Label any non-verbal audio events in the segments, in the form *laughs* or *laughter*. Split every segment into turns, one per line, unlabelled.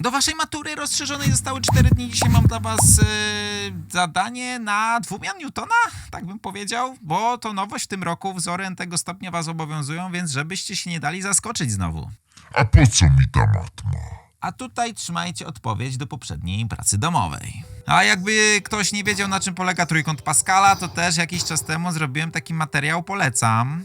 Do waszej matury rozszerzonej zostały 4 dni. Dzisiaj mam dla was e, zadanie na dwumian Newtona, tak bym powiedział, bo to nowość w tym roku. Wzory tego stopnia was obowiązują, więc żebyście się nie dali zaskoczyć znowu.
A po co mi ta matma?
A tutaj trzymajcie odpowiedź do poprzedniej pracy domowej. A jakby ktoś nie wiedział, na czym polega trójkąt Pascala, to też jakiś czas temu zrobiłem taki materiał, polecam.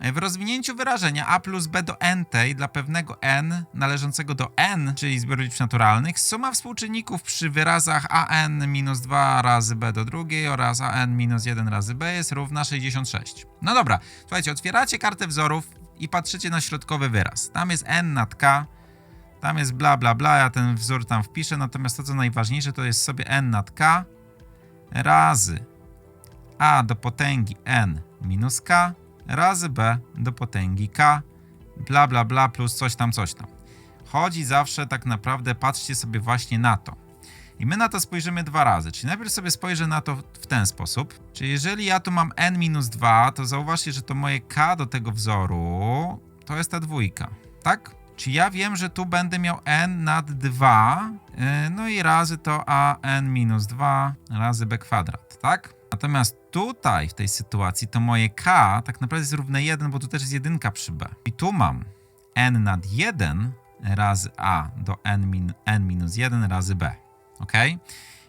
W rozwinięciu wyrażenia a plus b do n tej dla pewnego n należącego do n, czyli zbioru liczb naturalnych, suma współczynników przy wyrazach an minus 2 razy b do drugiej oraz an minus 1 razy b jest równa 66. No dobra, słuchajcie, otwieracie kartę wzorów i patrzycie na środkowy wyraz. Tam jest n nad k, tam jest bla bla bla, ja ten wzór tam wpiszę, natomiast to co najważniejsze to jest sobie n nad k razy a do potęgi n minus k razy b do potęgi k bla bla bla plus coś tam, coś tam. Chodzi zawsze tak naprawdę, patrzcie sobie właśnie na to. I my na to spojrzymy dwa razy. Czyli najpierw sobie spojrzę na to w ten sposób. Czyli jeżeli ja tu mam n minus 2, to zauważcie, że to moje k do tego wzoru to jest ta dwójka. Tak? Czy ja wiem, że tu będę miał n nad 2, yy, no i razy to a n minus 2 razy b kwadrat, tak? Natomiast tutaj w tej sytuacji to moje k tak naprawdę jest równe 1, bo tu też jest jedynka przy b. I tu mam n nad 1 razy a do n, min, n minus 1 razy b. Ok?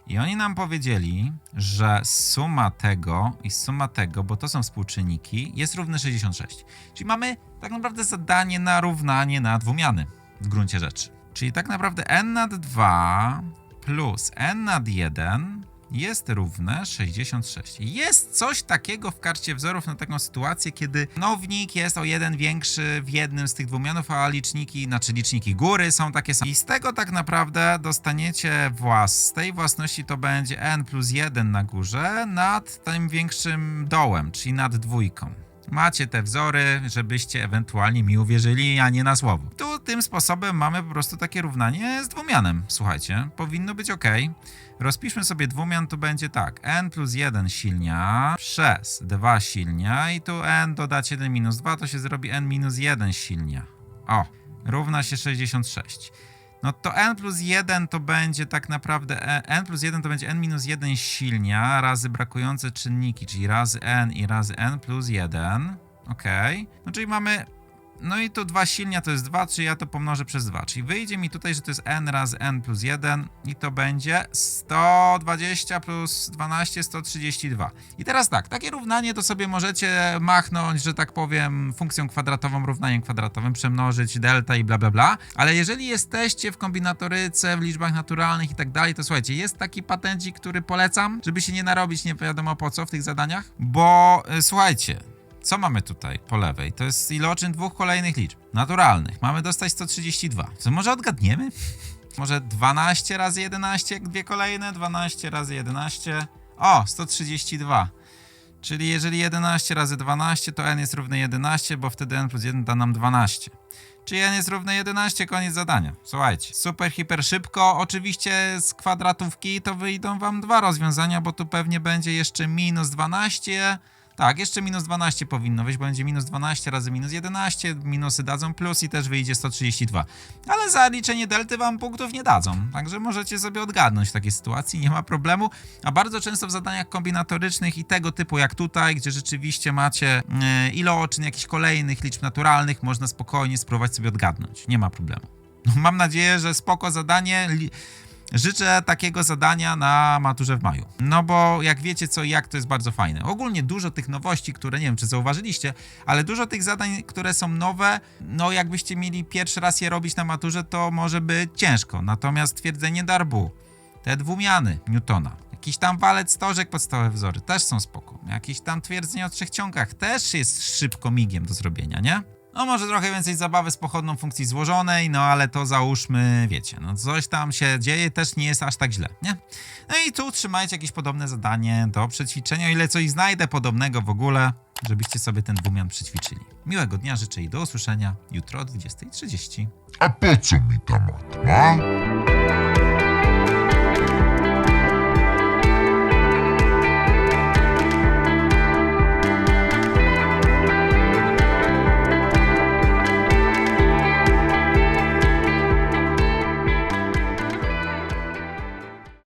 I oni nam powiedzieli, że suma tego i suma tego, bo to są współczynniki, jest równe 66. Czyli mamy tak naprawdę zadanie na równanie na dwumiany w gruncie rzeczy. Czyli tak naprawdę n nad 2 plus n nad 1 jest równe 66. Jest coś takiego w karcie wzorów na taką sytuację, kiedy nownik jest o jeden większy w jednym z tych dwumianów, a liczniki, znaczy liczniki góry są takie same. I z tego tak naprawdę dostaniecie włas. Z tej własności to będzie n plus 1 na górze nad tym większym dołem, czyli nad dwójką. Macie te wzory, żebyście ewentualnie mi uwierzyli, a nie na słowo. Tu tym sposobem mamy po prostu takie równanie z dwumianem. Słuchajcie, powinno być ok. Rozpiszmy sobie dwumian, tu będzie tak. n plus 1 silnia przez 2 silnia i tu n dodać 1 minus 2, to się zrobi n minus 1 silnia. O, równa się 66. No to n plus 1 to będzie tak naprawdę e- n plus 1 to będzie n minus 1 silnia razy brakujące czynniki, czyli razy n i razy n plus 1. Ok. No czyli mamy. No i tu 2 silnia to jest 2, czyli ja to pomnożę przez 2. Czyli wyjdzie mi tutaj, że to jest n razy n plus 1 i to będzie 120 plus 12, 132. I teraz tak, takie równanie to sobie możecie machnąć, że tak powiem, funkcją kwadratową, równaniem kwadratowym, przemnożyć delta i bla bla bla. Ale jeżeli jesteście w kombinatoryce, w liczbach naturalnych i tak dalej, to słuchajcie, jest taki patencik, który polecam, żeby się nie narobić nie wiadomo po co w tych zadaniach, bo y, słuchajcie, co mamy tutaj po lewej? To jest iloczyn dwóch kolejnych liczb naturalnych. Mamy dostać 132. Co może odgadniemy? *laughs* Może 12 razy 11, jak dwie kolejne? 12 razy 11. O, 132. Czyli jeżeli 11 razy 12, to n jest równe 11, bo wtedy n plus 1 da nam 12. Czyli n jest równe 11, koniec zadania. Słuchajcie, super, hiper szybko. Oczywiście z kwadratówki to wyjdą wam dwa rozwiązania, bo tu pewnie będzie jeszcze minus 12. Tak, jeszcze minus 12 powinno wyjść, bo będzie minus 12 razy minus 11, minusy dadzą plus i też wyjdzie 132. Ale za liczenie delty wam punktów nie dadzą, także możecie sobie odgadnąć w takiej sytuacji, nie ma problemu. A bardzo często w zadaniach kombinatorycznych i tego typu jak tutaj, gdzie rzeczywiście macie yy, iloczyn jakichś kolejnych liczb naturalnych, można spokojnie spróbować sobie odgadnąć, nie ma problemu. *laughs* Mam nadzieję, że spoko zadanie. Życzę takiego zadania na maturze w maju. No bo jak wiecie co i jak, to jest bardzo fajne. Ogólnie dużo tych nowości, które nie wiem czy zauważyliście, ale dużo tych zadań, które są nowe, no jakbyście mieli pierwszy raz je robić na maturze, to może być ciężko. Natomiast twierdzenie darbu, te dwumiany Newtona, jakiś tam walec stożek, podstawowe wzory też są spoko. Jakieś tam twierdzenie o trzech ciągach też jest szybko migiem do zrobienia, nie? No może trochę więcej zabawy z pochodną funkcji złożonej, no ale to załóżmy, wiecie, no coś tam się dzieje, też nie jest aż tak źle, nie? No i tu trzymajcie jakieś podobne zadanie do przećwiczenia, o ile coś znajdę podobnego w ogóle, żebyście sobie ten dwumian przećwiczyli. Miłego dnia życzę i do usłyszenia jutro o 20.30.
A po co mi ta matma?